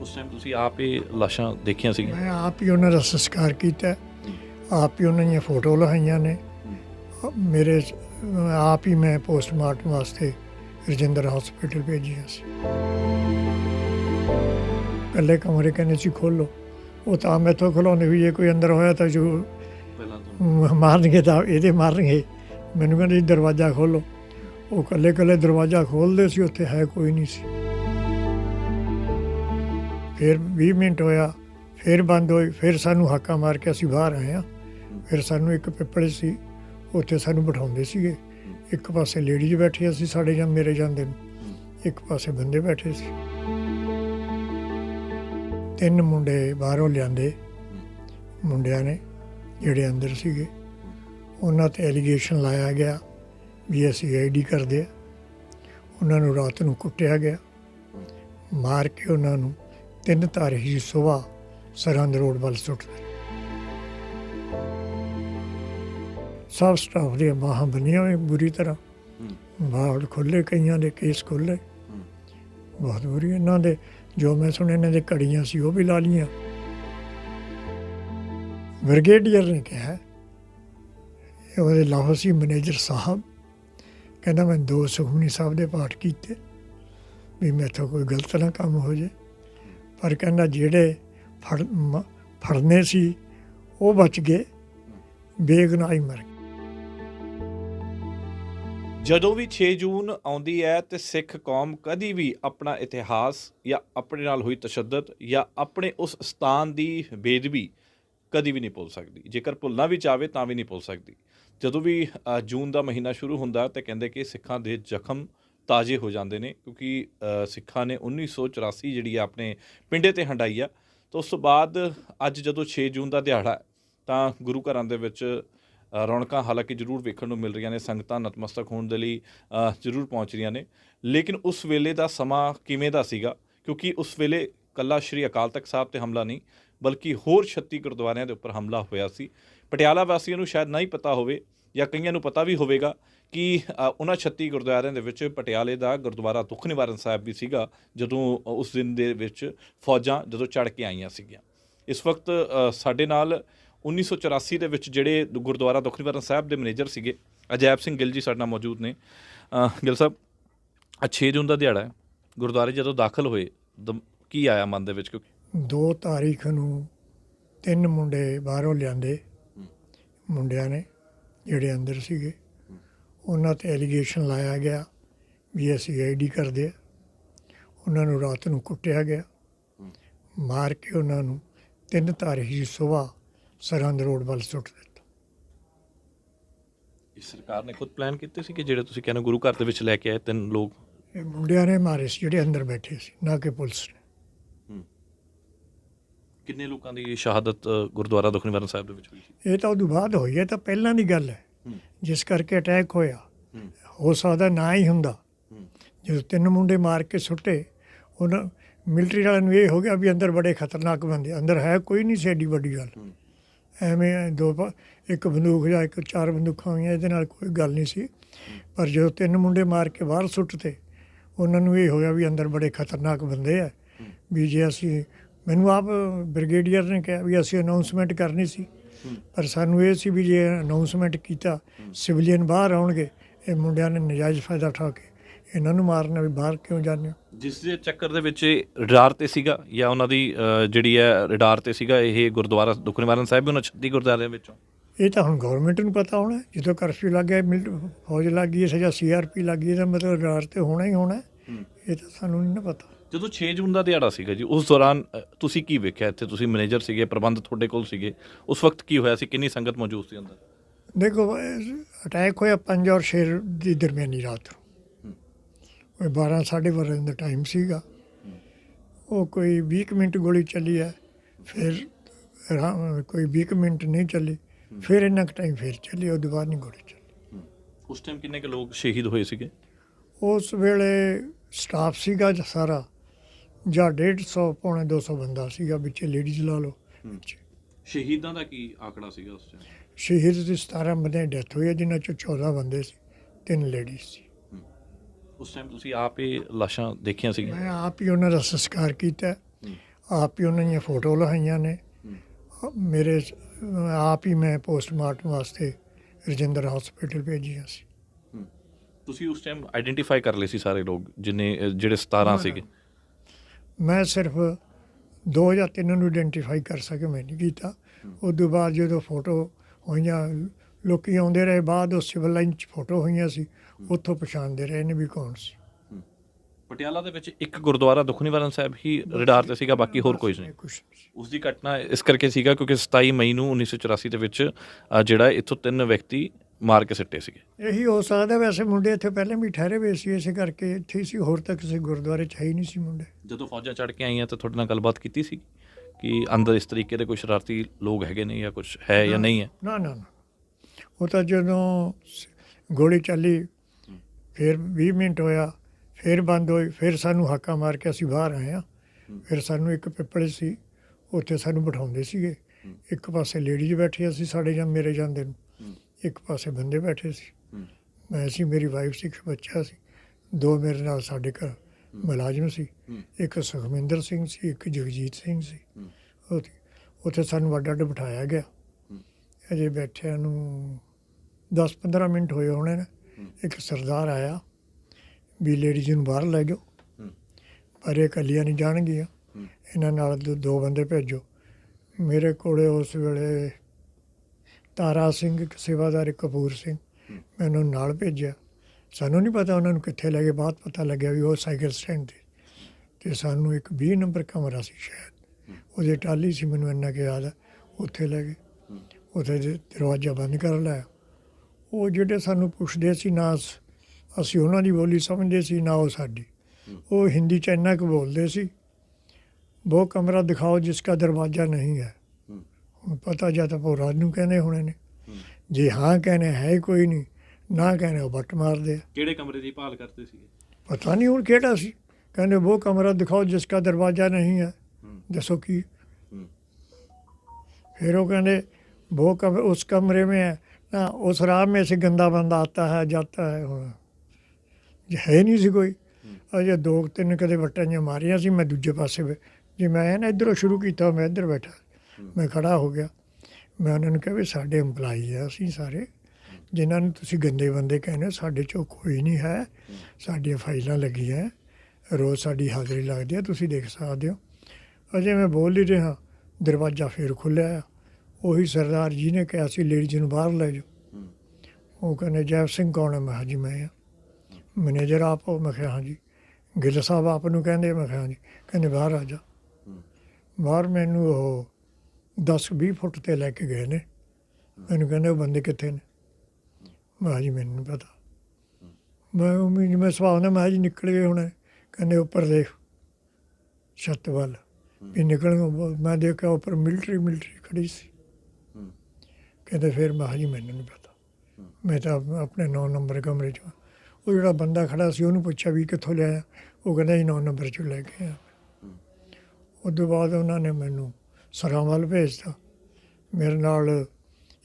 ਉਸ ਟਾਈਮ ਤੁਸੀਂ ਆਪ ਹੀ ਲਾਸ਼ਾਂ ਦੇਖੀਆਂ ਸੀ ਮੈਂ ਆਪ ਹੀ ਉਹਨਾਂ ਦਾ ਸੰਸਕਾਰ ਕੀਤਾ। ਆਪ ਹੀ ਉਹਨਾਂ ਦੀਆਂ ਫੋਟੋ ਲਹਾਈਆਂ ਨੇ। ਮੇਰੇ ਆਪ ਹੀ ਮੈਂ ਪੋਸਟਮਾਰਟਮ ਵਾਸਤੇ ਰਜਿੰਦਰ ਹਸਪੀਟਲ ਭੇਜੀਆਂ ਸੀ। ਕੱਲੇ ਕਮਰੇ ਕਹਿੰਦੇ ਸੀ ਖੋਲੋ ਉਹ ਤਾਂ ਮੈਥੋਂ ਖਲਾਉਂਦੇ ਵੀ ਜੇ ਕੋਈ ਅੰਦਰ ਹੋਇਆ ਤਾਂ ਜੋ ਪਹਿਲਾਂ ਮ- ਮਾਰਨਗੇ ਤਾਂ ਇਹਦੇ ਮਾਰਨਗੇ। ਮੈਨੂੰ ਕਹਿੰਦੇ ਦਰਵਾਜ਼ਾ ਖੋਲੋ ਉਹ ਕੱਲੇ ਕੱਲੇ ਦਰਵਾਜ਼ਾ ਖੋਲਦੇ ਸੀ ਉੱਥੇ ਹੈ ਕੋਈ ਨਹੀਂ ਸੀ। ਫਿਰ 20 ਮਿੰਟ ਹੋਇਆ, ਫਿਰ ਬੰਦ ਹੋਈ, ਫਿਰ ਸਾਨੂੰ ਹਾਕਾ ਮਾਰ ਕੇ ਅਸੀਂ ਬਾਹਰ ਆਏ ਹਾਂ। ਫਿਰ ਸਾਨੂੰ ਇੱਕ ਪਿੱਪਲ ਸੀ, ਉੱਥੇ ਸਾਨੂੰ ਬਿਠਾਉਂਦੇ ਸੀਗੇ। ਇੱਕ ਪਾਸੇ ਲੇਡੀਜ਼ ਬੈਠੀਆਂ ਸੀ ਸਾਡੇ ਜਾਂ ਮੇਰੇ ਜਾਂਦੇ ਨੂੰ ਇੱਕ ਪਾਸੇ ਬੰਦੇ ਬੈਠੇ ਸੀ। ਤਿੰਨ ਮੁੰਡੇ ਬਾਹਰੋਂ ਲਿਆਂਦੇ। ਮੁੰਡਿਆਂ ਨੇ, ਜਿਹੜੇ ਅੰਦਰ ਸੀਗੇ। ਉਹਨਾਂ ਤੇ ਐਲੀਗੇਸ਼ਨ ਲਾਇਆ ਗਿਆ ਵੀ ਅਸੀਂ ਆਈਡੀ ਕਰਦੇ ਆ ਉਹਨਾਂ ਨੂੰ ਰਾਤ ਨੂੰ ਕੁੱਟਿਆ ਗਿਆ। ਮਾਰ ਕੇ ਉਹਨਾਂ ਨੂੰ ਤਿੰਨ ਤਾਰੀਖ ਸਵੇਰ ਸਰਹੰਦ ਰੋਡ ਵੱਲ ਸੁੱਟ ਦਿੱਤਾ ਸਭ ਸਟਾਫ ਦੀਆਂ ਬਾਹਾਂ ਬੰਨੀਆਂ ਹੋਈਆਂ ਬੁਰੀ ਤਰ੍ਹਾਂ। ਬਾਹਰ ਖੁੱਲੇ ਕਈਆਂ ਦੇ ਕੇਸ ਖੁੱਲੇ ਬਹੁਤ ਬੁਰੀ ਇਹਨਾਂ ਦੇ, ਜੋ ਮੈਂ ਸੁਣਿਆ ਇਹਨਾਂ ਦੇ ਘੜੀਆਂ ਸੀ ਉਹ ਵੀ ਲਾ ਲੀਆਂ ਬ੍ਰਿਗੇਡੀਅਰ ਨੇ ਕਿਹਾ ਇਹ ਉਹਦੇ ਲਾਹੌਸੀ ਮੈਨੇਜਰ ਸਾਹਿਬ। ਕਹਿੰਦਾ, ਮੈਂ ਦੋ ਸੁਖਮਨੀ ਸਾਹਿਬ ਦੇ ਪਾਠ ਕੀਤੇ, ਵੀ ਮੈਥੋਂ ਕੋਈ ਗਲਤ ਨਾ ਕੰਮ ਹੋ ਜੇ ਪਰ ਕਹਿੰਦਾ ਜਿਹੜੇ ਫੜ, ਮ- ਫੜਨੇ ਸੀ, ਉਹ ਬਚ ਗਏ। ਬੇਗੁਨਾਹ ਹੀ ਮਰ ਗਏ। ਜਦੋਂ ਵੀ 6 ਜੂਨ ਆਉਂਦੀ ਹੈ ਤੇ ਸਿੱਖ ਕੌਮ ਕਦੀ ਵੀ ਆਪਣਾ ਇਤਿਹਾਸ ਜਾਂ ਆਪਣੇ ਨਾਲ ਹੋਈ ਤਸ਼ੱਦਦ ਜਾਂ ਆਪਣੇ ਉਸ ਸਥਾਨ ਦੀ ਬੇਦਬੀ ਕਦੀ ਵੀ ਨਹੀਂ ਭੁੱਲ ਸਕਦੀ। ਜੇਕਰ ਭੁੱਲਣਾ ਵੀ ਚਾਹਵੇ ਤਾਂ ਵੀ ਨਹੀਂ ਭੁੱਲ ਸਕਦੀ। ਜਦੋਂ ਵੀ ਜੂਨ ਦਾ ਮਹੀਨਾ ਸ਼ੁਰੂ ਹੁੰਦਾ ਤੇ ਕਹਿੰਦੇ ਕਿ ਸਿੱਖਾਂ ਦੇ ਜ਼ਖਮ ਤਾਜ਼ੇ ਹੋ ਜਾਂਦੇ ਨੇ ਕਿਉਂਕਿ ਸਿੱਖਾਂ ਨੇ 1984 ਜਿਹੜੀ ਆ ਆਪਣੇ ਪਿੰਡੇ ਤੇ ਹੰਡਾਈ ਆ। ਤਾਂ ਉਸ ਤੋਂ ਬਾਅਦ ਅੱਜ ਜਦੋਂ 6 ਜੂਨ ਦਾ ਦਿਹਾੜਾ ਤਾਂ ਗੁਰੂ ਘਰਾਂ ਦੇ ਵਿੱਚ ਰੌਣਕਾਂ ਹਾਲਾਂਕਿ ਜ਼ਰੂਰ ਵੇਖਣ ਨੂੰ ਮਿਲ ਰਹੀਆਂ ਨੇ, ਸੰਗਤਾਂ ਨਤਮਸਤਕ ਹੋਣ ਦੇ ਲਈ ਜ਼ਰੂਰ ਪਹੁੰਚ ਰਹੀਆਂ ਨੇ। ਲੇਕਿਨ ਉਸ ਵੇਲੇ ਦਾ ਸਮਾਂ ਕਿਵੇਂ ਦਾ ਸੀਗਾ? ਕਿਉਂਕਿ ਉਸ ਵੇਲੇ ਕੱਲਾ ਸ਼੍ਰੀ ਅਕਾਲ ਤਖਤ ਸਾਹਿਬ ਤੇ ਹਮਲਾ ਨਹੀਂ, ਬਲਕਿ ਹੋਰ 36 ਗੁਰਦੁਆਰਿਆਂ ਦੇ ਉੱਪਰ ਹਮਲਾ ਹੋਇਆ ਸੀ। ਪਟਿਆਲਾ ਵਾਸੀਆਂ ਨੂੰ ਸ਼ਾਇਦ ਨਹੀਂ ਪਤਾ ਹੋਵੇ ਜਾਂ ਕਈਆਂ ਨੂੰ ਪਤਾ ਵੀ ਹੋਵੇਗਾ ਕਿ ਉਹਨਾਂ 36 ਗੁਰਦੁਆਰਿਆਂ ਦੇ ਵਿੱਚ ਪਟਿਆਲੇ ਦਾ ਗੁਰਦੁਆਰਾ ਦੁੱਖ ਨਿਵਾਰਨ ਸਾਹਿਬ ਵੀ ਸੀਗਾ ਜਦੋਂ ਉਸ ਦਿਨ ਦੇ ਵਿੱਚ ਫੌਜਾਂ ਜਦੋਂ ਚੜ ਕੇ ਆਈਆਂ ਸੀਗੀਆਂ। ਇਸ ਵਕਤ ਸਾਡੇ ਨਾਲ 1984 ਦੇ ਵਿੱਚ ਜਿਹੜੇ ਗੁਰਦੁਆਰਾ ਦੁੱਖ ਨਿਵਾਰਨ ਸਾਹਿਬ ਦੇ ਮੈਨੇਜਰ ਸੀਗੇ ਅਜੈਬ ਸਿੰਘ ਗਿੱਲ ਜੀ ਸਾਡੇ ਨਾਲ ਮੌਜੂਦ ਨੇ। ਗਿੱਲ ਸਾਹਿਬ ਅੱਜ 6 ਜੂਨ ਦਾ ਦਿਹਾੜਾ ਹੈ। ਗੁਰਦੁਆਰੇ ਜਦੋਂ ਦਾਖਲ ਹੋਏ ਕੀ ਆਇਆ ਮਨ ਦੇ ਵਿੱਚ ਕਿਉਂਕਿ? ਦੋ ਤਾਰੀਖ ਨੂੰ ਤਿੰਨ ਮੁੰਡੇ ਬਾਹਰੋਂ ਲਿਆਂਦੇ ਮੁੰਡਿਆਂ ਨੇ ਜਿਹੜੇ ਅੰਦਰ ਸੀਗੇ। ਉਹਨਾਂ ਤੇ ਐਲੀਗੇਸ਼ਨ ਲਾਇਆ ਗਿਆ ਵੀ ਅਸੀਂ ਆਈਡੀ ਕਰਦੇ ਆ। ਉਹਨਾਂ ਨੂੰ ਰਾਤ ਨੂੰ ਕੁੱਟਿਆ ਗਿਆ। ਮਾਰ ਕੇ ਉਹਨਾਂ ਨੂੰ ਤਿੰਨ ਤਾਰੀਖ ਸਵੇਰ ਸਰਹੰਦ ਰੋਡ ਵੱਲ ਸੁੱਟ ਦਿੱਤਾ। ਇਸ ਸਰਕਾਰ ਨੇ ਖੁਦ ਪਲਾਨ ਕੀਤੇ ਸੀ ਕਿ ਜਿਹੜੇ ਤੁਸੀਂ ਕਹਿੰਦੇ ਗੁਰੂ ਘਰ ਦੇ ਵਿੱਚ ਲੈ ਕੇ ਆਏ ਤਿੰਨ ਲੋਕ? ਇਹ ਮੁੰਡਿਆਂ ਨੇ ਮਾਰੇ ਸੀ ਜਿਹੜੇ ਅੰਦਰ ਬੈਠੇ ਸੀ ਨਾ ਕਿ ਪੁਲਿਸ ਨੇ। ਕਿੰਨੇ ਲੋਕਾਂ ਦੀ ਸ਼ਹਾਦਤ ਗੁਰਦੁਆਰਾ ਦੁੱਖ ਨਿਵਾਰਨ ਸਾਹਿਬ ਦੇ ਵਿੱਚ ਹੋਈ ਸੀ? ਇਹ ਤਾਂ ਉਦੋਂ ਬਾਅਦ ਹੋਈ ਹੈ ਤਾਂ ਪਹਿਲਾਂ ਦੀ ਗੱਲ ਹੂੰ। ਜਿਸ ਕਰਕੇ ਅਟੈਕ ਹੋਇਆ। ਹੋ ਸਕਦਾ ਨਾ ਹੀ ਹੁੰਦਾ। ਜਦੋਂ ਤਿੰਨ ਮੁੰਡੇ ਮਾਰ ਕੇ ਸੁੱਟੇ, ਉਹਨਾਂ ਮਿਲਟਰੀ ਵਾਲਿਆਂ ਨੂੰ ਇਹ ਹੋ ਗਿਆ ਵੀ ਅੰਦਰ ਬੜੇ ਖਤਰਨਾਕ ਬੰਦੇ, ਅੰਦਰ ਹੈ ਕੋਈ ਨਹੀਂ ਸੀ ਐਡੀ ਵੱਡੀ ਗੱਲ। ਐਵੇਂ ਦੋ ਇੱਕ ਬੰਦੂਕ ਜਾਂ ਇੱਕ ਚਾਰ ਬੰਦੂਕਾਂ ਹੋਈਆਂ, ਇਹਦੇ ਨਾਲ ਕੋਈ ਗੱਲ ਨਹੀਂ ਸੀ। ਪਰ ਜਦੋਂ ਤਿੰਨ ਮੁੰਡੇ ਮਾਰ ਕੇ ਬਾਹਰ ਸੁੱਟਤੇ, ਉਹਨਾਂ ਨੂੰ ਇਹ ਹੋਇਆ ਵੀ ਅੰਦਰ ਬੜੇ ਖਤਰਨਾਕ ਬੰਦੇ ਆ। ਵੀ ਜੇ ਅਸੀਂ, ਮੈਨੂੰ ਆਪ ਬ੍ਰਿਗੇਡੀਅਰ ਨੇ ਕਿਹਾ ਵੀ ਅਸੀਂ ਅਨਾਉਂਸਮੈਂਟ ਕਰਨੀ ਸੀ। ਪਰ ਸਾਨੂੰ ਇਹ ਸੀ ਵੀ ਜੇ ਅਨਾਉਂਸਮੈਂਟ ਕੀਤਾ ਸਿਵਲੀਅਨ ਬਾਹਰ ਆਉਣਗੇ ਇਹ ਮੁੰਡਿਆਂ ਨੇ ਨਜਾਇਜ਼ ਫਾਇਦਾ ਉਠਾ ਕੇ ਇਹਨਾਂ ਨੂੰ ਮਾਰਨਾ ਵੀ ਬਾਹਰ ਕਿਉਂ ਜਾਂਦੇ ਹੋ? ਜਿਸ ਦੇ ਚੱਕਰ ਦੇ ਵਿੱਚ ਰਡਾਰ ਤੇ ਸੀਗਾ ਜਾਂ ਉਹਨਾਂ ਦੀ ਜਿਹੜੀ ਹੈ ਰਡਾਰ ਤੇ ਸੀਗਾ ਇਹ ਗੁਰਦੁਆਰਾ ਦੁੱਖ ਨਿਵਾਰਨ ਸਾਹਿਬ ਵੀ ਉਹਨਾਂ 36 ਗੁਰਦੁਆਰਿਆਂ ਵਿੱਚੋਂ? ਇਹ ਤਾਂ ਹੁਣ ਗਵਰਨਮੈਂਟ ਨੂੰ ਪਤਾ ਹੋਣਾ ਜਦੋਂ ਕਰਫਿਊ ਲੱਗ ਗਿਆ ਮਿਲਟ ਫੌਜ ਲੱਗ ਗਈ ਹੈ ਜਾਂ ਸੀਆਰਪੀ ਲੱਗ ਗਈ ਇਹਦਾ ਮਤਲਬ ਰਾਰ ਤੇ ਹੋਣਾ ਹੀ ਹੋਣਾ। ਇਹ ਤਾਂ ਸਾਨੂੰ ਨਹੀਂ ਨਾ ਪਤਾ। ਜਦੋਂ 6 ਜੂਨ ਦਾ ਦਿਹਾੜਾ ਸੀਗਾ ਜੀ ਉਸ ਦੌਰਾਨ ਤੁਸੀਂ ਕੀ ਵੇਖਿਆ ਇੱਥੇ? ਤੁਸੀਂ ਮੈਨੇਜਰ ਸੀਗੇ ਪ੍ਰਬੰਧ ਤੁਹਾਡੇ ਕੋਲ ਸੀਗੇ। ਉਸ ਵਕਤ ਕੀ ਹੋਇਆ ਸੀ? ਕਿੰਨੀ ਸੰਗਤ ਮੌਜੂਦ ਸੀ ਅੰਦਰ? ਦੇਖੋ ਅਟੈਕ ਹੋਇਆ 5 ਔਰ 6 ਦੀ ਦਰਮਿਆਨੀ ਰਾਤ ਨੂੰ। ਕੋਈ 12 ਸਾਢੇ 12 ਦਾ ਟਾਈਮ ਸੀਗਾ। ਉਹ ਕੋਈ 20 ਕੁ ਮਿੰਟ ਗੋਲੀ ਚੱਲੀ ਹੈ ਫਿਰ ਕੋਈ 20 ਕੁ ਮਿੰਟ ਨਹੀਂ ਚੱਲੀ ਫਿਰ ਇੰਨਾ ਕੁ ਟਾਈਮ ਫਿਰ ਚੱਲੀ ਉਹ ਦੁਬਾਰਾ ਨਹੀਂ ਗੋਲੀ ਚੱਲੀ। ਉਸ ਟਾਈਮ ਕਿੰਨੇ ਕੁ ਲੋਕ ਸ਼ਹੀਦ ਹੋਏ ਸੀਗੇ? ਉਸ ਵੇਲੇ ਸਟਾਫ ਸੀਗਾ ਸਾਰਾ। ਜਾਂ 150 ਪੌਣੇ 200 ਬੰਦਾ ਸੀਗਾ ਵਿੱਚ ਲੇਡੀਜ਼ ਲਾ ਲਓ ਵਿੱਚ। ਸ਼ਹੀਦਾਂ ਦਾ ਕੀ ਆંકੜਾ ਸੀਗਾ ਉਸ ਟਾਈਮ ਸ਼ਹੀਦ ਦੀ 17 ਬੰਦੇ ਡੈਥ ਹੋਈ ਹੈ ਜਿਨ੍ਹਾਂ ਚੋਂ 14 ਬੰਦੇ ਸੀ ਤਿੰਨ ਲੇਡੀਜ਼ ਸੀ। ਉਸ ਟਾਈਮ ਤੁਸੀਂ ਆਪ ਹੀ ਲਾਸ਼ਾਂ ਦੇਖੀਆਂ ਸੀਗੀਆਂ? ਮੈਂ ਆਪ ਹੀ ਉਹਨਾਂ ਦਾ ਸੰਸਕਾਰ ਕੀਤਾ। ਆਪ ਹੀ ਉਹਨਾਂ ਦੀਆਂ ਫੋਟੋ ਲਹਾਈਆਂ ਨੇ। ਮੇਰੇ ਆਪ ਹੀ ਮੈਂ ਪੋਸਟਮਾਰਟਮ ਵਾਸਤੇ ਰਜਿੰਦਰ ਹਸਪੀਟਲ ਭੇਜੀਆਂ ਸੀ। ਤੁਸੀਂ ਉਸ ਟਾਈਮ ਆਇਡੈਂਟੀਫਾਈ ਕਰ ਲਏ ਸੀ ਸਾਰੇ ਲੋਕ ਜਿੰਨੇ ਜਿਹੜੇ 17 ਸੀਗੇ? ਮੈਂ ਸਿਰਫ ਦੋ ਜਾਂ ਤਿੰਨ ਨੂੰ ਆਇਡੈਂਟੀਫਾਈ ਕਰ ਸਕੇ ਮੈਂ ਨਹੀਂ ਕੀਤਾ। ਉਸ ਤੋਂ ਬਾਅਦ ਜਦੋਂ ਫੋਟੋ ਹੋਈਆਂ ਲੋਕੀ ਆਉਂਦੇ ਰਹੇ ਬਾਅਦ ਉਹ ਸਿਵਲ ਲਾਈਨ 'ਚ ਫੋਟੋ ਹੋਈਆਂ ਸੀ ਉੱਥੋਂ ਪਛਾਣਦੇ ਰਹੇ ਨੇ ਵੀ ਕੌਣ ਸੀ। ਪਟਿਆਲਾ ਦੇ ਵਿੱਚ ਇੱਕ ਗੁਰਦੁਆਰਾ ਦੁਖਨੀਵਾਰਨ ਸਾਹਿਬ ਹੀ ਰਡਾਰ ਤੇ ਸੀਗਾ ਬਾਕੀ ਹੋਰ ਕੋਈ ਨਹੀਂ। ਉਸ ਦੀ ਘਟਨਾ ਇਸ ਕਰਕੇ ਸੀਗਾ ਕਿਉਂਕਿ 27 ਮਈ ਨੂੰ 1984 ਦੇ ਵਿੱਚ ਜਿਹੜਾ ਇੱਥੋਂ ਤਿੰਨ ਵਿਅਕਤੀ ਮਾਰ ਕੇ ਸਿੱਟੇ ਸੀਗੇ। ਇਹੀ ਹੋ ਸਕਦਾ ਵੈਸੇ ਮੁੰਡੇ ਇੱਥੇ ਪਹਿਲਾਂ ਵੀ ਠਹਿਰੇ ਹੋਏ ਸੀ ਇਸੇ ਕਰਕੇ ਇੱਥੇ ਹੀ ਸੀ ਹੋਰ ਤਾਂ ਕਿਸੇ ਗੁਰਦੁਆਰੇ 'ਚ ਹੈ ਹੀ ਨਹੀਂ ਸੀ ਮੁੰਡੇ। ਜਦੋਂ ਫੌਜਾਂ ਚੜ ਕੇ ਆਈਆਂ ਤਾਂ ਤੁਹਾਡੇ ਨਾਲ ਗੱਲਬਾਤ ਕੀਤੀ ਸੀ ਕਿ ਅੰਦਰ ਇਸ ਤਰੀਕੇ ਦੇ ਕੋਈ ਸ਼ਰਾਰਤੀ ਲੋਕ ਹੈਗੇ ਨੇ ਜਾਂ ਕੁਝ ਹੈ ਜਾਂ ਨਹੀਂ ਹੈ? ਨਾ ਨਾ ਨਾ। ਉਹ ਤਾਂ ਜਦੋਂ ਗੋਲੀ ਚੱਲੀ ਫਿਰ 20 ਮਿੰਟ ਹੋਇਆ ਫਿਰ ਬੰਦ ਹੋਈ ਫਿਰ ਸਾਨੂੰ ਹਾਕਾ ਮਾਰ ਕੇ ਅਸੀਂ ਬਾਹਰ ਆਏ ਹਾਂ। ਫਿਰ ਸਾਨੂੰ ਇੱਕ ਪਿੱਪਲ ਸੀ ਉੱਥੇ ਸਾਨੂੰ ਬਿਠਾਉਂਦੇ ਸੀਗੇ। ਇੱਕ ਪਾਸੇ ਲੇਡੀਜ਼ ਬੈਠੀਆਂ ਸੀ ਸਾਡੇ ਜਾਂ ਮੇਰੇ ਜਾਂਦੇ ਨੂੰ ਇੱਕ ਪਾਸੇ ਬੰਦੇ ਬੈਠੇ ਸੀ। ਮੈਂ ਸੀ ਮੇਰੀ ਵਾਈਫ ਸੀ ਇੱਕ ਬੱਚਾ ਸੀ। ਦੋ ਮੇਰੇ ਨਾਲ ਸਾਡੇ ਘਰ ਮੁਲਾਜ਼ਮ ਸੀ। ਇੱਕ ਸੁਖਮਿੰਦਰ ਸਿੰਘ ਸੀ ਇੱਕ ਜਗਜੀਤ ਸਿੰਘ ਸੀ। ਉੱਥੇ ਸਾਨੂੰ ਅੱਡ ਅੱਡ ਬਿਠਾਇਆ ਗਿਆ। ਅਜੇ ਬੈਠਿਆਂ ਨੂੰ 10-15 ਮਿੰਟ ਹੋਏ ਹੋਣੇ ਨੇ। ਇੱਕ ਸਰਦਾਰ ਆਇਆ। ਵੀ ਲੇਡੀਜ਼ ਨੂੰ ਬਾਹਰ ਲੈ ਜਾਓ। ਪਰ ਇਹ ਇਕੱਲੀਆਂ ਨਹੀਂ ਜਾਣਗੀਆਂ। ਇਹਨਾਂ ਨਾਲ ਦੋ ਬੰਦੇ ਭੇਜੋ। ਮੇਰੇ ਕੋਲੇ ਉਸ ਵੇਲੇ ਤਾਰਾ ਸਿੰਘ, ਇੱਕ ਸੇਵਾਦਾਰ ਕਪੂਰ ਸਿੰਘ ਮੈਨੂੰ ਨਾਲ ਭੇਜਿਆ। ਸਾਨੂੰ ਨਹੀਂ ਪਤਾ ਉਹਨਾਂ ਨੂੰ ਕਿੱਥੇ ਲੈ ਗਏ, ਬਾਅਦ ਪਤਾ ਲੱਗਿਆ ਵੀ ਉਹ ਸਾਈਕਲ ਸਟੈਂਡ ਤੇ। ਤੇ ਸਾਨੂੰ ਇੱਕ 20 ਨੰਬਰ ਕਮਰਾ ਸੀ ਸ਼ਾਇਦ। ਉਹਦੇ ਟਾਲੀ ਸੀ, ਮੈਨੂੰ ਇੰਨਾ ਕਿ ਯਾਦ ਹੈ ਉੱਥੇ ਲੈ ਗਏ। ਉੱਥੇ ਦੇ ਦਰਵਾਜ਼ਾ ਬੰਦ ਕਰ ਲਿਆ ਉਹ ਜਿਹੜੇ ਸਾਨੂੰ ਪੁੱਛਦੇ ਸੀ, ਨਾ ਅਸ- ਅਸੀਂ ਉਹਨਾਂ ਦੀ ਬੋਲੀ ਸਮਝਦੇ ਸੀ, ਨਾ ਉਹ ਸਾਡੀ। ਉਹ ਹਿੰਦੀ ਚ ਇੰਨਾ ਕੁ ਬੋਲਦੇ ਸੀ ਉਹ ਕਮਰਾ ਦਿਖਾਓ ਜਿਸ ਜਿਸਕਾ ਦਰਵਾਜ਼ਾ ਨਹੀਂ ਹੈ। ਹੁਣ ਪਤਾ ਜਾਂ ਤਾਂ ਭੋਰਾ ਨੂੰ ਕਹਿੰਦੇ ਹੋਣੇ ਨੇ ਜੇ ਹਾਂ ਕਹਿੰਦੇ ਹੈ ਹੀ ਕੋਈ ਨਹੀਂ ਨਾ ਕਹਿੰਦੇ ਉਹ ਬੱਟ ਮਾਰਦੇ ਆ ਕਿਹੜੇ ਕਮਰੇ ਦੀ ਭਾਲ ਕਰਦੇ ਸੀਗੇ ਪਤਾ ਨਹੀਂ ਹੁਣ ਕਿਹੜਾ ਸੀ ਕਹਿੰਦੇ ਉਹ ਕਮਰਾ ਦਿਖਾਓ ਜਿਸਕਾ ਦਰਵਾਜ਼ਾ ਨਹੀਂ ਹੈ ਦੱਸੋ ਕੀ ਹੂੰ। फिर वो कहने वो कम उस कमरे में है ना उस राह में से गंदा बंदा आता है जाता है ਹੁਣ ਜੇ ਹੈ ਨਹੀਂ ਸੀ ਕੋਈ ਅਜੇ ਦੋ ਤਿੰਨ ਕਦੇ ਵੱਟਾਂ ਜਿਹੀਆਂ ਮਾਰੀਆਂ ਸੀ ਮੈਂ ਦੂਜੇ ਪਾਸੇ ਵੇ ਜੇ ਮੈਂ ਨਾ ਇਧਰੋਂ ਸ਼ੁਰੂ ਕੀਤਾ ਮੈਂ ਇੱਧਰ ਬੈਠਾ ਮੈਂ ਖੜਾ ਹੋ ਗਿਆ। ਮੈਂ ਉਹਨਾਂ ਨੂੰ ਕਿਹਾ ਵੀ ਸਾਡੇ EMPLOYEE ਆ ਅਸੀਂ ਸਾਰੇ। ਜਿਨ੍ਹਾਂ ਨੂੰ ਤੁਸੀਂ ਗੰਦੇ ਬੰਦੇ ਕਹਿੰਦੇ ਹੋ, ਸਾਡੇ ਚੋਂ ਕੋਈ ਨਹੀਂ ਹੈ। ਸਾਡੀਆਂ ਫਾਈਲਾਂ ਲੱਗੀਆਂ। ਰੋਜ਼ ਸਾਡੀ ਹਾਜ਼ਰੀ ਲੱਗਦੀ ਹੈ ਤੁਸੀਂ ਦੇਖ ਸਕਦੇ ਹੋ। ਅਜੇ ਮੈਂ ਬੋਲ ਹੀ ਰਿਹਾ। ਦਰਵਾਜ਼ਾ ਫੇਰ ਖੁੱਲਿਆ ਉਹੀ ਸਰਦਾਰ ਜੀ ਨੇ ਕਿਹਾ ਸੀ ਲੇਡੀਜ਼ ਨੂੰ ਬਾਹਰ ਲੈ ਜਾਓ। ਉਹ ਕਹਿੰਦੇ ਜੈਵ ਸਿੰਘ ਕੌਣ ਹੈ ਮੈਂ ਕਿਹਾ ਜੀ ਮੈਂ ਆ। ਮੈਨੇਜਰ ਆਪ ਹੋ? ਮੈਂ ਕਿਹਾ ਹਾਂਜੀ। ਗਿੱਲ ਸਾਹਿਬ ਆਪ ਨੂੰ ਕਹਿੰਦੇ ਮੈਂ ਕਿਹਾ ਹਾਂਜੀ। ਕਹਿੰਦੇ ਬਾਹਰ ਆ ਜਾ। ਬਾਹਰ ਮੈਨੂੰ ਉਹ 10 20 ਫੁੱਟ ਤੇ ਲੈ ਕੇ ਗਏ ਨੇ। ਮੈਨੂੰ ਕਹਿੰਦੇ ਉਹ ਬੰਦੇ ਕਿੱਥੇ ਨੇ? ਮੈਂ ਜੀ ਮੈਨੂੰ ਨਹੀਂ ਪਤਾ। ਮੈਂ ਉਮੀਦ ਜਿਵੇਂ ਸੁਭਾਅ ਨਾਲ ਮੈਂ ਜੀ ਨਿਕਲ ਗਏ ਹੁਣੇ। ਕਹਿੰਦੇ ਉੱਪਰ ਦੇਖ ਛੱਤ ਵੱਲ। ਵੀ ਨਿਕਲ। ਮੈਂ ਦੇਖਿਆ ਉੱਪਰ ਮਿਲਟਰੀ ਮਿਲਟਰੀ ਖੜੀ ਸੀ। ਕਹਿੰਦੇ ਫਿਰ ਮੈਂ ਜੀ ਮੈਨੂੰ ਨਹੀਂ ਪਤਾ। ਮੈਂ ਤਾਂ ਆਪ- ਆਪਣੇ 9 ਨੰਬਰ ਕਮਰੇ 'ਚ। ਉਹ ਜਿਹੜਾ ਬੰਦਾ ਖੜਾ ਸੀ ਉਹਨੂੰ ਪੁੱਛਿਆ ਵੀ ਕਿੱਥੋਂ ਲਿਆਇਆ। ਉਹ ਕਹਿੰਦਾ ਜੀ 9 ਨੰਬਰ 'ਚੋਂ ਲੈ ਕੇ ਆ ਉਸ ਤੋਂ ਬਾਅਦ ਉਹਨਾਂ ਨੇ ਮੈਨੂੰ ਸਰਾਂ ਵੱਲ ਭੇਜਤਾ। ਮੇਰੇ ਨਾਲ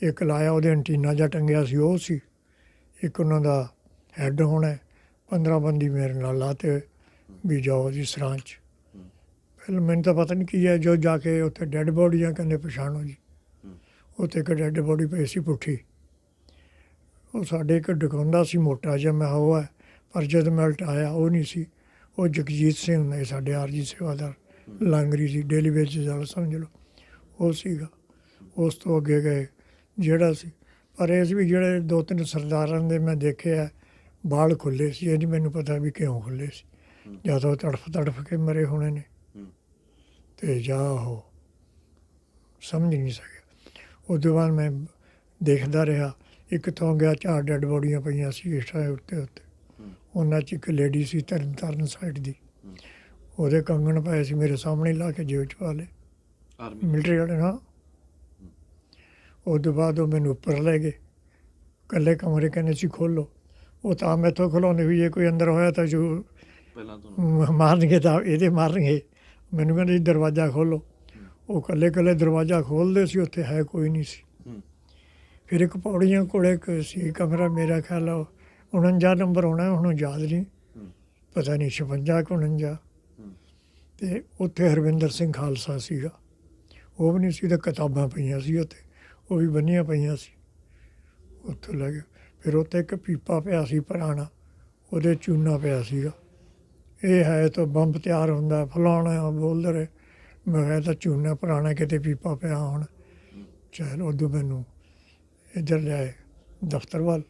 ਇੱਕ ਲਾਇਆ, ਉਹਦੇ ਐਂਟੀਨਾ ਜਿਹਾ ਟੰਗਿਆ ਸੀ, ਉਹ ਸੀ। ਇੱਕ ਉਹਨਾਂ ਦਾ ਹੈੱਡ ਹੋਣਾ 15 ਬੰਦੀ ਮੇਰੇ ਨਾਲ ਲਾਤੇ ਵੀ ਜਾਓ ਜੀ ਸਰਾਂ 'ਚ। ਪਹਿਲਾਂ ਮੈਨੂੰ ਤਾਂ ਪਤਾ ਨਹੀਂ ਕੀ ਹੈ, ਜੋ ਜਾ ਕੇ ਉੱਥੇ ਡੈੱਡ ਬੋਡੀਆਂ ਕਹਿੰਦੇ ਪਛਾਣੋ ਜੀ। ਉੱਥੇ ਇੱਕ ਡੈੱਡ ਬੋਡੀ ਪਈ ਸੀ ਪੁੱਠੀ। ਉਹ ਸਾਡੇ ਇੱਕ ਡਕਾਉਂਦਾ ਸੀ ਮੋਟਾ ਜਿਹਾ, ਮੈਂ ਉਹ ਹੈ, ਪਰ ਜਦ ਮੈਂ ਉਲਟਾਇਆ, ਉਹ ਨਹੀਂ ਸੀ। ਉਹ ਜਗਜੀਤ ਸਿੰਘ ਨੇ ਸਾਡੇ ਆਰਜੀ ਸੇਵਾਦਾਰ। ਲਾਂਗਰੀ ਸੀ ਡੇਲੀ ਵੇਜਸ ਵਾਲਾ ਸਮਝ ਲਓ। ਉਹ ਸੀਗਾ। ਉਸ ਤੋਂ ਅੱਗੇ ਗਏ ਜਿਹੜਾ ਸੀ। ਪਰ ਇਸ ਵੀ ਜਿਹੜੇ ਦੋ ਤਿੰਨ ਸਰਦਾਰਾਂ ਦੇ ਮੈਂ ਦੇਖਿਆ ਬਾਲ ਖੁੱਲੇ ਸੀ। ਇਹ ਨਹੀਂ ਮੈਨੂੰ ਪਤਾ ਵੀ ਕਿਉਂ ਖੁੱਲੇ ਸੀ। ਜਾਂ ਤਾਂ ਉਹ ਤੜਫ ਤੜਫ ਕੇ ਮਰੇ ਹੋਣੇ ਨੇ। ਤੇ ਜਾਂ ਉਹ ਸਮਝ ਨਹੀਂ ਸਕਿਆ। ਉਸ ਤੋਂ ਬਾਅਦ ਮੈਂ ਦੇਖਦਾ ਰਿਹਾ ਇੱਕ ਤੋਂ ਗਿਆ ਚਾਰ ਡੈਡ ਬੋਡੀਆਂ ਪਈਆਂ ਸੀ ਇਸ ਤਰ੍ਹਾਂ ਉੱਤੇ ਉੱਤੇ ਉਹਨਾਂ 'ਚ ਇੱਕ ਲੇਡੀ ਸੀ ਤਰਨ ਤਾਰਨ ਸਾਈਡ ਦੀ। ਉਹਦੇ ਕੰਗਣ ਪਏ ਸੀ ਮੇਰੇ ਸਾਹਮਣੇ ਲਾ ਕੇ ਜੇਬ 'ਚ ਪਾ ਲਏ। ਆਰਮੀ ਮਿਲਟਰੀ ਵਾਲੇ ਨਾ ਉਹ ਤੋਂ ਬਾਅਦ ਉਹ ਮੈਨੂੰ ਉੱਪਰ ਲੈ ਗਏ। ਇਕੱਲੇ ਕਮਰੇ ਕਹਿੰਦੇ ਸੀ ਖੋਲੋ ਉਹ ਤਾਂ ਮੈਥੋਂ ਖਲੋਣੇ ਵੀ ਜੇ ਕੋਈ ਅੰਦਰ ਹੋਇਆ ਤਾਂ ਜੋ ਪਹਿਲਾਂ ਤੁਹਾਨੂੰ ਮ- ਮਾਰਨਗੇ ਤਾਂ ਇਹਦੇ ਮਾਰਨਗੇ। ਮੈਨੂੰ ਕਹਿੰਦੇ ਦਰਵਾਜ਼ਾ ਖੋਲੋ ਉਹ ਇਕੱਲੇ ਇਕੱਲੇ ਦਰਵਾਜ਼ਾ ਖੋਲਦੇ ਸੀ ਉੱਥੇ ਹੈ ਕੋਈ ਨਹੀਂ ਸੀ। ਫਿਰ ਇੱਕ ਪੌੜੀਆਂ ਕੋਲੇ ਇੱਕ ਸੀ ਕਮਰਾ ਮੇਰਾ ਖਿਆਲ ਆ 49 ਨੰਬਰ ਹੋਣਾ ਹੁਣ ਯਾਦ ਨਹੀਂ। ਪਤਾ ਨਹੀਂ 56 ਕਿ 49 ਤੇ ਉੱਥੇ ਹਰਵਿੰਦਰ ਸਿੰਘ ਖਾਲਸਾ ਸੀਗਾ। ਉਹ ਵੀ ਨਹੀਂ ਸੀ ਤਾਂ ਕਿਤਾਬਾਂ ਪਈਆਂ ਸੀ ਉੱਥੇ, ਉਹ ਵੀ ਬੰਨੀਆਂ ਪਈਆਂ ਸੀ। ਉੱਥੇ ਲੈ ਗਿਆ। ਫਿਰ ਉੱਥੇ ਇੱਕ ਪੀਪਾ ਪਿਆ ਸੀ ਪੁਰਾਣਾ, ਉਹਦੇ ਚੂਨਾ ਪਿਆ ਸੀਗਾ। ਇਹ ਹੈ ਤਾਂ ਬੰਬ ਤਿਆਰ ਹੁੰਦਾ, ਫਲਾਣਾ ਬੋਲਦੇ ਰਹੇ। ਮੈਂ ਕਿਹਾ ਤਾਂ ਚੂਨਾ ਪੁਰਾਣਾ, ਕਿਤੇ ਪੀਪਾ ਪਿਆ ਹੁਣ। ਚਲ ਉਦੋਂ ਮੈਨੂੰ ਇੱਧਰ ਲਿਆਏ ਦਫ਼ਤਰ ਵੱਲ।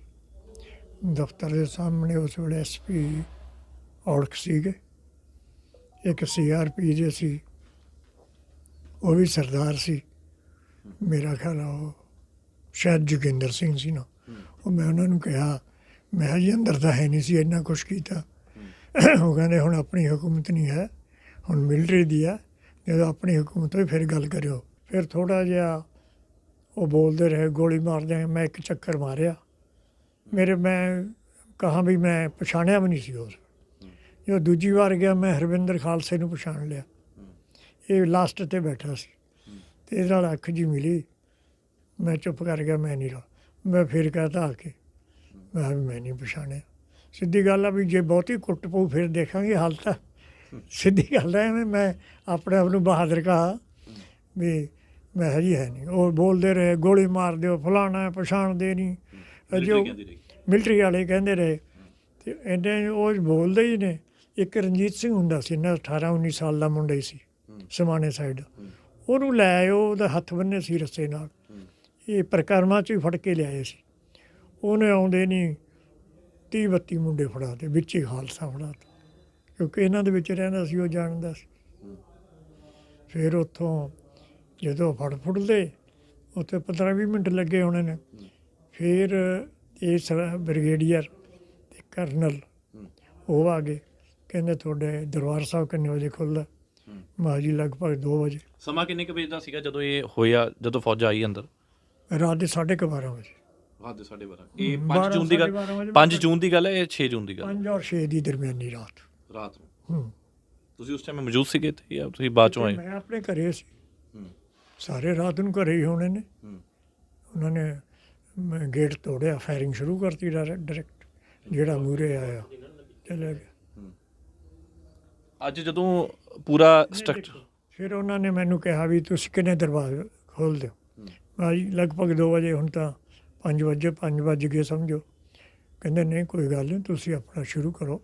ਦਫ਼ਤਰ ਦੇ ਸਾਹਮਣੇ ਉਸ ਵੇਲੇ ਐਸਪੀ ਔੜਕ ਸੀਗੇ। ਇੱਕ ਸੀਆਰਪੀ ਜੇ ਸੀ, ਉਹ ਵੀ ਸਰਦਾਰ ਸੀ। ਮੇਰਾ ਖਿਆਲ ਉਹ ਸ਼ਾਇਦ ਜੋਗਿੰਦਰ ਸਿੰਘ ਸੀ ਨਾ। ਉਹ ਮੈਂ ਉਹਨਾਂ ਨੂੰ ਕਿਹਾ, ਮੈਂ ਕਿਹਾ ਜੀ ਅੰਦਰ ਤਾਂ ਹੈ ਨਹੀਂ ਸੀ, ਇੰਨਾ ਕੁਛ ਕੀਤਾ। ਉਹ ਕਹਿੰਦੇ, ਹੁਣ ਆਪਣੀ ਹਕੂਮਤ ਨਹੀਂ ਹੈ, ਹੁਣ ਮਿਲਟਰੀ ਦੀ ਹੈ, ਜਦੋਂ ਆਪਣੀ ਹਕੂਮਤ ਹੋਈ ਫਿਰ ਗੱਲ ਕਰਿਓ। ਫਿਰ ਥੋੜਾ ਜਿਹਾ ਉਹ ਬੋਲਦੇ ਰਹੇ, ਗੋਲੀ ਮਾਰਦੇ ਮੈਂ ਇੱਕ ਚੱਕਰ ਮਾਰਿਆ। ਮੇਰੇ ਮੈਂ ਕਹਾ ਵੀ ਮੈਂ ਪਛਾਣਿਆ ਵੀ ਨਹੀਂ ਸੀ ਉਸ ਜਦੋਂ ਦੂਜੀ ਵਾਰ ਗਿਆ ਮੈਂ ਹਰਵਿੰਦਰ ਖਾਲਸੇ ਨੂੰ ਪਛਾਣ ਲਿਆ। ਇਹ ਲਾਸਟ ਤੇ ਬੈਠਾ ਸੀ। ਤੇ ਇਹਦੇ ਨਾਲ ਅੱਖ ਜੀ ਮਿਲੀ। ਮੈਂ ਚੁੱਪ ਕਰ ਗਿਆ ਮੈਂ ਨਹੀਂ ਰਹਾ ਮੈਂ ਫਿਰ ਕਹਤਾ ਆ ਕੇ ਮੈਂ ਵੀ ਮੈਂ ਨਹੀਂ ਪਛਾਣਿਆ। ਸਿੱਧੀ ਗੱਲ ਆ ਵੀ ਜੇ ਬਹੁਤੀ ਕੁੱਟ ਪਊ ਫਿਰ ਦੇਖਾਂਗੇ ਹਾਲ ਤਾਂ। ਸਿੱਧੀ ਗੱਲ ਹੈ ਮੈਂ ਆਪਣੇ ਆਪ ਨੂੰ ਬਹਾਦਰ ਕਹਾ ਵੀ ਮੈਂ ਹਜੀ ਹੈ ਨਹੀਂ। ਉਹ ਬੋਲਦੇ ਰਹੇ ਗੋਲੀ ਮਾਰ ਦਿਓ ਫਲਾਣਾ ਪਛਾਣਦੇ ਨਹੀਂ। ਅਜੋ ਮਿਲਟਰੀ ਵਾਲੇ ਕਹਿੰਦੇ ਰਹੇ। ਤੇ ਇਹਨੇ ਉਹ ਬੋਲਦੇ ਹੀ ਨੇ। ਇੱਕ ਰਣਜੀਤ ਸਿੰਘ ਹੁੰਦਾ ਸੀ ਨਾ 18 19 ਸਾਲ ਦਾ ਮੁੰਡਾ ਹੀ ਸੀ ਸਮਾਣੇ ਸਾਈਡ ਉਹਨੂੰ ਲੈ ਆਇਓ ਉਹਦਾ ਹੱਥ ਬੰਨੇ ਸੀ ਰੱਸੇ ਨਾਲ। ਇਹ ਪ੍ਰਕਰਮਾਂ ਚ ਹੀ ਫੜ ਕੇ ਲਿਆਏ ਸੀ। ਉਹਨੇ ਆਉਂਦੇ ਨਹੀਂ 30 32 ਮੁੰਡੇ ਫੜਾ ਤੇ ਵਿੱਚ ਹੀ ਖਾਲਸਾ ਫੜਾ ਤਾ ਕਿਉਂਕਿ ਇਹਨਾਂ ਦੇ ਵਿੱਚ ਰਹਿੰਦਾ ਸੀ ਉਹ ਜਾਣਦਾ ਸੀ। ਫਿਰ ਉੱਥੋਂ ਜਦੋਂ ਫੜ ਫੁੜਦੇ ਉੱਥੇ 15 20 ਮਿੰਟ ਲੱਗੇ ਹੋਣੇ ਨੇ। ਫਿਰ ਇਹ ਬ੍ਰਿਗੇਡੀਅਰ ਤੇ ਕਰਨਲ ਉਹ ਆ ਗਏ। ਕਹਿੰਦੇ ਤੁਹਾਡੇ ਦਰਬਾਰ ਸਾਹਿਬ ਕਿੰਨੇ ਵਜੇ ਖੁੱਲਦਾ ਮਾ ਜੀ ਲਗਭਗ 2 ਵਜੇ। ਸਮਾਂ ਕਿੰਨੇ ਕੁ ਵਜੇ ਦਾ ਸੀਗਾ ਜਦੋਂ ਇਹ ਹੋਇਆ ਜਦੋਂ ਫੌਜ ਆਈ ਅੰਦਰ? ਰਾਤ ਦੇ 12:30 ਵਜੇ। ਰਾਤ ਦੇ 12:30 ਇਹ ਬਾਰਾਂ, 5 ਜੂਨ ਦੀ ਗੱਲ ਸਾਢੇ ਬਾਰਾਂ ਵਜੇ 5 ਜੂਨ ਦੀ ਗੱਲ ਹੈ ਇਹ 6 ਜੂਨ ਦੀ ਗੱਲ 5 ਔਰ 6 ਦੀ ਦਰਮਿਆਨੀ ਰਾਤ। ਰਾਤ ਨੂੰ। ਹੂੰ। ਤੁਸੀਂ ਉਸ ਟਾਈਮ ਮੌਜੂਦ ਸੀਗੇ ਇੱਥੇ ਜਾਂ ਤੁਸੀਂ ਬਾਅਦ ਚੋਂ ਆਏ? ਮੈਂ ਆਪਣੇ ਘਰੇ ਸੀ। ਸਾਰੇ ਰਾਤ ਨੂੰ ਘਰੇ ਹੀ ਹੋਣੇ ਨੇ। ਉਹਨਾਂ ਨੇ ਮੈਂ ਗੇਟ ਤੋੜਿਆ ਫਾਇਰਿੰਗ ਸ਼ੁਰੂ ਕਰਤੀ ਡਾਇਰੈਕਟ। ਜਿਹੜਾ ਮੂਰੇ ਆਇਆ। ਚਲੇ ਗਿਆ ਅੱਜ ਜਦੋਂ ਪੂਰਾ ਸਟਰਕਚਰ ਫਿਰ ਉਹਨਾਂ ਨੇ ਮੈਨੂੰ ਕਿਹਾ ਵੀ ਤੁਸੀਂ ਕਿੰਨੇ ਦਰਵਾਜ਼ੇ ਖੋਲ ਦਿਓ? ਮੈਂ ਜੀ ਲਗਭਗ 2 ਵਜੇ ਹੁਣ ਤਾਂ 5 ਵਜੇ 5 ਵਜ ਗਏ ਸਮਝੋ। ਕਹਿੰਦੇ ਨਹੀਂ ਕੋਈ ਗੱਲ ਨਹੀਂ ਤੁਸੀਂ ਆਪਣਾ ਸ਼ੁਰੂ ਕਰੋ।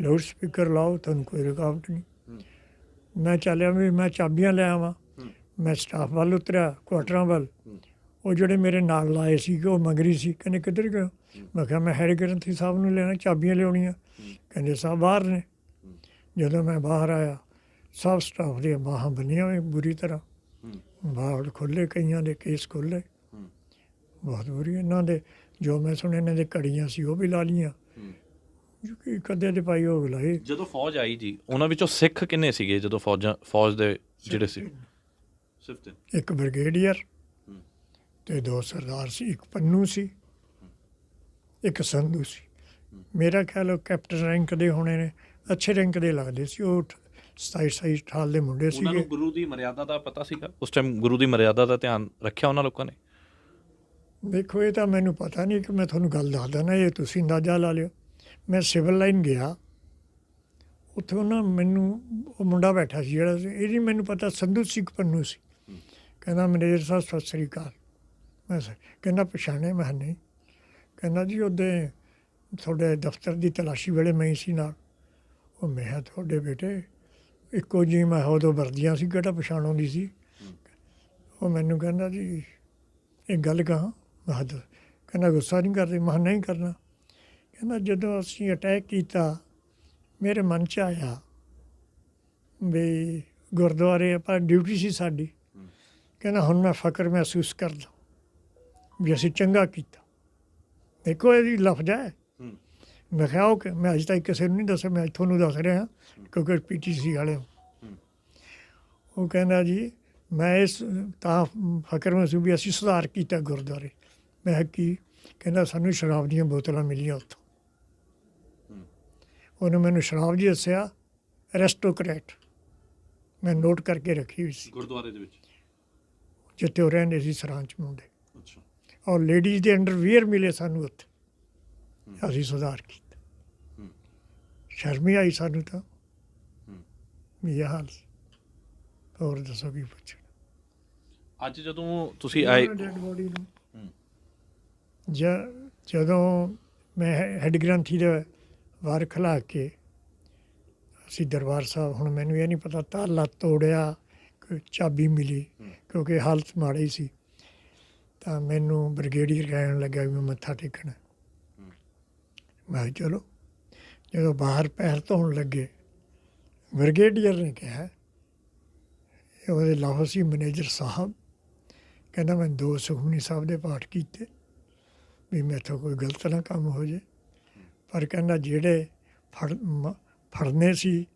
ਲਾਊਡ ਸਪੀਕਰ ਲਾਓ ਤੁਹਾਨੂੰ ਕੋਈ ਰੁਕਾਵਟ ਨਹੀਂ। ਮੈਂ ਚੱਲਿਆ ਵੀ ਮੈਂ ਚਾਬੀਆਂ ਲੈ ਆਵਾਂ। ਮੈਂ ਸਟਾਫ ਵੱਲ ਉਤਰਿਆ ਕੁਆਟਰਾਂ ਵੱਲ। ਉਹ ਜਿਹੜੇ ਮੇਰੇ ਨਾਲ ਲਾਏ ਸੀ ਉਹ ਮਗਰੀ ਸੀ ਕਹਿੰਦੇ ਕਿੱਧਰ ਗਏ? ਮੈਂ ਕਿਹਾ ਮੈਂ ਹੈਡ ਗ੍ਰੰਥੀ ਸਾਹਿਬ ਨੂੰ ਲੈਣਾ ਚਾਬੀਆਂ ਲਿਆਉਣੀਆਂ। ਕਹਿੰਦੇ ਸਾਹਿਬ ਬਾਹਰ ਨੇ। ਜਦੋਂ ਮੈਂ ਬਾਹਰ ਆਇਆ ਸਭ ਸਟਾਫ ਦੀਆਂ ਬਾਹਾਂ ਬੰਨੀਆਂ ਹੋਈਆਂ ਬੁਰੀ ਤਰ੍ਹਾਂ। ਬਾਹਰ ਖੁੱਲੇ ਕਈਆਂ ਦੇ ਕੇਸ ਖੁੱਲੇ ਬਹੁਤ ਬੁਰੀ ਇਹਨਾਂ ਦੇ ਜੋ ਮੈਂ ਸੁਣਿਆ ਇਹਨਾਂ ਦੇ ਘੜੀਆਂ ਸੀ ਉਹ ਵੀ ਲਾ ਲੀਆਂ ਕਿ ਕਦੇ ਦੇ ਪਾਈ ਉਹ ਵੀ ਲਾਏ। ਜਦੋਂ ਫੌਜ ਆਈ ਜੀ ਉਹਨਾਂ ਵਿੱਚੋਂ ਸਿੱਖ ਕਿੰਨੇ ਸੀਗੇ ਜਦੋਂ ਫੌਜਾਂ ਫੌਜ ਦੇ ਜਿਹੜੇ ਸੀ? ਸਿਰਫ ਤਿੰਨ ਇੱਕ ਬ੍ਰਿਗੇਡੀਅਰ ਤੇ ਦੋ ਸਰਦਾਰ ਸੀ ਇੱਕ ਪੰਨੂ ਸੀ ਇੱਕ ਸੰਧੂ ਸੀ। ਮੇਰਾ ਖਿਆਲ ਉਹ ਕੈਪਟਨ ਰੈਂਕ ਦੇ ਹੋਣੇ ਨੇ। ਅੱਛੇ ਰੈਂਕ ਦੇ ਲੱਗਦੇ ਸੀ ਉਹ 27 27 ਸਾਲ ਦੇ ਮੁੰਡੇ ਉਹਨਾਂ ਨੂੰ ਸੀਗੇ। ਗੁਰੂ ਦੀ ਮਰਿਆਦਾ ਦਾ ਪਤਾ ਸੀਗਾ? ਉਸ ਟਾਈਮ ਗੁਰੂ ਦੀ ਮਰਿਆਦਾ ਦਾ ਧਿਆਨ ਰੱਖਿਆ ਉਹਨਾਂ ਲੋਕਾਂ ਨੇ? ਦੇਖੋ ਇਹ ਤਾਂ ਮੈਨੂੰ ਪਤਾ ਨਹੀਂ ਕਿ ਮੈਂ ਤੁਹਾਨੂੰ ਗੱਲ ਦੱਸਦਾ ਨਾ ਇਹ ਤੁਸੀਂ ਅੰਦਾਜ਼ਾ ਲਾ ਲਿਓ। ਮੈਂ ਸਿਵਲ ਲਾਈਨ ਗਿਆ। ਉੱਥੇ ਉਹਨਾਂ ਮੈਨੂੰ ਉਹ ਮੁੰਡਾ ਬੈਠਾ ਸੀ ਜਿਹੜਾ ਸੀ, ਇਹ ਨਹੀਂ ਮੈਨੂੰ ਪਤਾ ਸੰਧੂ ਸਿੰਘ ਪੰਨੂ ਸੀ। ਕਹਿੰਦਾ ਮੈਨੇਜਰ ਸਾਹਿਬ ਸਤਿ ਸ੍ਰੀ ਅਕਾਲ। ਮੈਂ ਸਰ ਕਹਿੰਦਾ ਪਛਾਣੇ ਮੈਂ ਨਹੀਂ। ਕਹਿੰਦਾ ਜੀ ਉਹਦੇ ਤੁਹਾਡੇ ਦਫ਼ਤਰ ਦੀ ਤਲਾਸ਼ੀ ਵੇਲੇ ਮੈਂ ਸੀ ਨਾਲ। ਉਹ ਮੈਂ ਕਿਹਾ ਤੁਹਾਡੇ ਬੇਟੇ, ਇੱਕੋ ਜੀ ਮੈਂ ਉਦੋਂ ਵਰਦੀਆਂ ਸੀ, ਕਿਹੜਾ ਪਛਾਣ ਆਉਂਦੀ ਸੀ। ਉਹ ਮੈਨੂੰ ਕਹਿੰਦਾ ਜੀ ਇਹ ਗੱਲ ਕਹਾਂ, ਮੈਂ ਦੱਸ। ਕਹਿੰਦਾ ਗੁੱਸਾ ਨਹੀਂ ਕਰਦੇ, ਮੈਂ ਨਹੀਂ ਕਰਨਾ। ਕਹਿੰਦਾ ਜਦੋਂ ਅਸੀਂ ਅਟੈਕ ਕੀਤਾ, ਮੇਰੇ ਮਨ ਚ ਆਇਆ ਵੀ ਗੁਰਦੁਆਰੇ ਆਪਾਂ ਡਿਊਟੀ ਸੀ ਸਾਡੀ। ਕਹਿੰਦਾ ਹੁਣ ਮੈਂ ਫਕਰ ਮਹਿਸੂਸ ਕਰਦਾ, ਵੀ ਅਸੀਂ ਚੰਗਾ ਕੀਤਾ। ਦੇਖੋ ਇਹਦੀ ਲਫ਼ਜ਼ ਹੈ। ਮੈਂ ਕਿਹਾ ਉਹ ਕਿ ਮੈਂ ਅਜੇ ਤੱਕ ਕਿਸੇ ਨੂੰ ਨਹੀਂ ਦੱਸਿਆ ਮੈਂ ਤੁਹਾਨੂੰ ਦੱਸ ਰਿਹਾ ਕਿਉਂਕਿ ਪੀਟੀਸੀ ਵਾਲੇ ਹੋ। ਉਹ ਕਹਿੰਦਾ ਜੀ ਮੈਂ ਇਸ ਤਾਂ ਫਕਰ ਮਹਿਸੂਸ ਵੀ ਅਸੀਂ ਸੁਧਾਰ ਕੀਤਾ ਗੁਰਦੁਆਰੇ। ਮੈਂ ਕਿਹਾ ਕੀ? ਕਹਿੰਦਾ ਸਾਨੂੰ ਸ਼ਰਾਬ ਦੀਆਂ ਬੋਤਲਾਂ ਮਿਲੀਆਂ ਉੱਥੋਂ। ਉਹਨੇ ਮੈਨੂੰ ਸ਼ਰਾਬ ਜੀ ਦੱਸਿਆ ਐਰਿਸਟੋਕਰੇਟ ਮੈਂ ਨੋਟ ਕਰਕੇ ਰੱਖੀ ਹੋਈ ਸੀ। ਗੁਰਦੁਆਰੇ ਦੇ ਵਿੱਚ? ਜਿੱਥੇ ਉਹ ਰਹਿੰਦੇ ਸੀ ਸਰਾਂ ਚ ਮੁੰਡੇ। ਅੱਛਾ। ਔਰ ਲੇਡੀਜ਼ ਦੇ ਅੰਡਰਵੀਅਰ ਮਿਲੇ ਸਾਨੂੰ ਉੱਥੇ। ਅਸੀਂ ਸੁਧਾਰ ਕੀਤਾ। ਹੂੰ। ਸ਼ਰਮੀ ਆਈ ਸਾਨੂੰ ਤਾਂ ਇਹ ਹਾਲ। ਹੋਰ ਦੱਸੋ ਕੀ ਪੁੱਛਣਾ ਅੱਜ ਜਦੋਂ ਤੁਸੀਂ ਆਏ ਡੈਡ ਬੋਡੀ ਨੂੰ ਹੂੰ। ਜ- ਜਦੋਂ ਮੈਂ ਹੈਡ ਗ੍ਰੰਥੀ ਦੇ ਵਾਰ ਖਲਾ ਕੇ ਅਸੀਂ ਦਰਬਾਰ ਸਾਹਿਬ ਹੁਣ ਮੈਨੂੰ ਇਹ ਨਹੀਂ ਪਤਾ ਤਾਲਾ ਤੋੜਿਆ ਕੋਈ ਚਾਬੀ ਮਿਲੀ। ਕਿਉਂਕਿ ਹਾਲਤ ਮਾੜੀ ਸੀ ਤਾਂ ਮੈਨੂੰ ਬ੍ਰਿਗੇਡੀਅਰ ਕਹਿਣ ਲੱਗਾ ਵੀ ਮੈਂ ਮੱਥਾ ਟੇਕਣਾ। ਮੈਂ ਚਲੋ ਜਦੋਂ ਬਾਹਰ ਪੈਰ ਧੋਣ ਲੱਗੇ ਬ੍ਰਿਗੇਡੀਅਰ ਨੇ ਕਿਹਾ ਇਹ ਉਹਦੇ ਲਾਹੌਸੀ ਮੈਨੇਜਰ ਸਾਹਿਬ। ਕਹਿੰਦਾ ਮੈਂ ਦੋ ਸੁਖਮਨੀ ਸਾਹਿਬ ਦੇ ਪਾਠ ਕੀਤੇ ਵੀ ਮੈਥੋਂ ਕੋਈ ਗਲਤ ਨਾ ਕੰਮ ਹੋ ਜੇ ਪਰ ਕਹਿੰਦਾ ਜਿਹੜੇ ਫੜ ਫੜਨੇ ਸੀ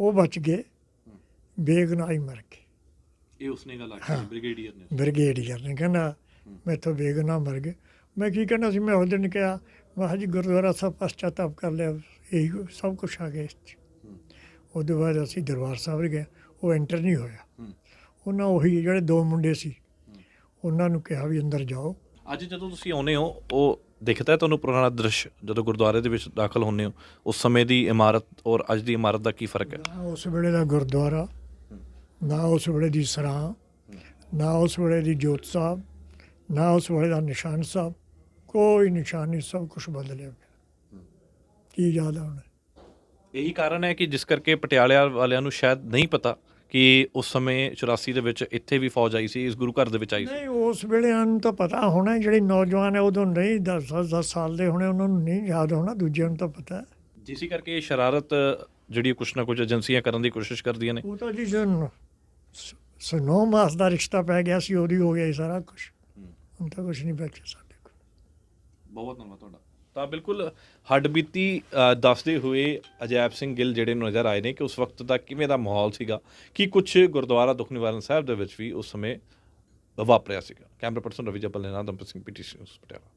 ਉਹ ਬਚ ਗਏ ਬੇਗੁਨਾਹ ਹੀ ਮਰ ਗਏ ਇਹ ਉਸਨੇ ਗੱਲ ਆਖੀ ਬ੍ਰਿਗੇਡੀਅਰ ਨੇ। ਬ੍ਰਿਗੇਡੀਅਰ ਨੇ ਕਹਿੰਦਾ। ਮੈਥੋਂ ਬੇਗੁਨਾਹ ਮਰ ਗਏ। ਮੈਂ ਕੀ ਕਹਿਣਾ ਸੀ ਮੈਂ ਉਸ ਦਿਨ ਕਿਹਾ ਮੈਂ ਕਿਹਾ ਜੀ ਗੁਰਦੁਆਰਾ ਸਾਹਿਬ ਪਛਤਾਤਾਪ ਕਰ ਲਿਆ ਇਹੀ ਸਭ ਕੁਝ ਆ ਗਿਆ ਇਸ 'ਚ। ਉਹਦੇ ਬਾਅਦ ਅਸੀਂ ਦਰਬਾਰ ਸਾਹਿਬ ਗਏ। ਉਹ ਐਂਟਰ ਨਹੀਂ ਹੋਇਆ। ਉਹਨਾਂ ਉਹੀ ਜਿਹੜੇ ਦੋ ਮੁੰਡੇ ਸੀ ਉਹਨਾਂ ਨੂੰ ਕਿਹਾ ਵੀ ਅੰਦਰ ਜਾਓ। ਅੱਜ ਜਦੋਂ ਤੁਸੀਂ ਆਉਨੇ ਹੋ ਉਹ ਦਿਖਦਾ ਤੁਹਾਨੂੰ ਪੁਰਾਣਾ ਦ੍ਰਿਸ਼? ਜਦੋਂ ਗੁਰਦੁਆਰੇ ਦੇ ਵਿੱਚ ਦਾਖਲ ਹੁੰਨੇ ਹੋ ਉਸ ਸਮੇਂ ਦੀ ਇਮਾਰਤ ਔਰ ਅੱਜ ਦੀ ਇਮਾਰਤ ਦਾ ਕੀ ਫ਼ਰਕ ਹੈ? ਉਸ ਵੇਲੇ ਦਾ ਗੁਰਦੁਆਰਾ ਨਾ ਉਸ ਵੇਲੇ ਦੀ ਸਰਾਂ ਨਾ ਉਸ ਵੇਲੇ ਦੀ ਜੋਤ ਸਾਹਿਬ ਨਾ ਉਸ ਵੇਲੇ ਦਾ ਨਿਸ਼ਾਨ ਸਾਹਿਬ। ਕੋਈ ਨਿਸ਼ਾਨ ਸਭ ਕੁਝ ਬਦਲਿਆ ਕੀ ਯਾਦ ਆਉਣਾ ਇਹੀ ਕਾਰਨ ਹੈ ਕਿ ਜਿਸ ਕਰਕੇ ਪਟਿਆਲੇ ਵਾਲਿਆਂ ਨੂੰ ਸ਼ਾਇਦ ਨਹੀਂ ਪਤਾ ਕਿ ਉਸ ਸਮੇਂ 84 ਦੇ ਵਿੱਚ ਇੱਥੇ ਵੀ ਫੌਜ ਆਈ ਸੀ ਇਸ ਗੁਰੂ ਘਰ ਦੇ ਵਿੱਚ ਆਈ ਸੀ। ਨਹੀਂ ਉਸ ਵੇਲੇ ਨੂੰ ਤਾਂ ਪਤਾ ਹੋਣਾ ਜਿਹੜੇ ਨੌਜਵਾਨ ਹੈ ਉਦੋਂ ਨਹੀਂ 10 10 ਸਾਲ ਦੇ ਹੋਣੇ ਉਹਨਾਂ ਨੂੰ ਨਹੀਂ ਯਾਦ ਹੋਣਾ ਦੂਜਿਆਂ ਨੂੰ ਤਾਂ ਪਤਾ ਹੈ। ਜਿਸੀ ਕਰਕੇ ਇਹ ਸ਼ਰਾਰਤ ਜਿਹੜੀ ਕੁਛ ਨਾ ਕੁਛ ਏਜੰਸੀਆਂ ਕਰਨ ਦੀ ਕੋਸ਼ਿਸ਼ ਕਰਦੀਆਂ ਨੇ। ਉਹ ਤਾਂ ਜੀ ਜਨ ਸਨੋ ਮਾਸ ਦਾ ਰਿਸ਼ਤਾ ਪੈ ਗਿਆ ਸੀ ਉਹਦੀ ਹੋ ਗਿਆ ਸਾਰਾ ਕੁਝ ਹੁਣ ਤਾਂ ਕੁਝ ਨਹੀਂ ਬਚਿਆ ਸਾਡੇ ਕੋਲ। ਬਹੁਤ ਧੰਨਵਾਦ ਤੁਹਾਡਾ। ਤਾਂ ਬਿਲਕੁਲ ਹੱਡਬੀਤੀ ਅ, ਦੱਸਦੇ ਹੋਏ ਅਜੈਬ ਸਿੰਘ ਗਿੱਲ ਜਿਹੜੇ ਨਜ਼ਰ ਆਏ ਨੇ ਕਿ ਉਸ ਵਕਤ ਦਾ ਕਿਵੇਂ ਦਾ ਮਾਹੌਲ ਸੀਗਾ ਕੀ ਕੁਝ ਗੁਰਦੁਆਰਾ ਦੁੱਖ ਨਿਵਾਰਨ ਸਾਹਿਬ ਦੇ ਵਿੱਚ ਵੀ ਉਸ ਸਮੇਂ ਵਾਪਰਿਆ ਸੀਗਾ। ਕੈਮਰਾ ਪਰਸਨ ਰਵੀ ਜੱਬਲ ਨੇ ਨਾਮ ਦੰਪਤ ਸਿੰਘ ਪੀਟੀਸੀ ਨਿਊਜ਼ ਪਟਿਆਲਾ।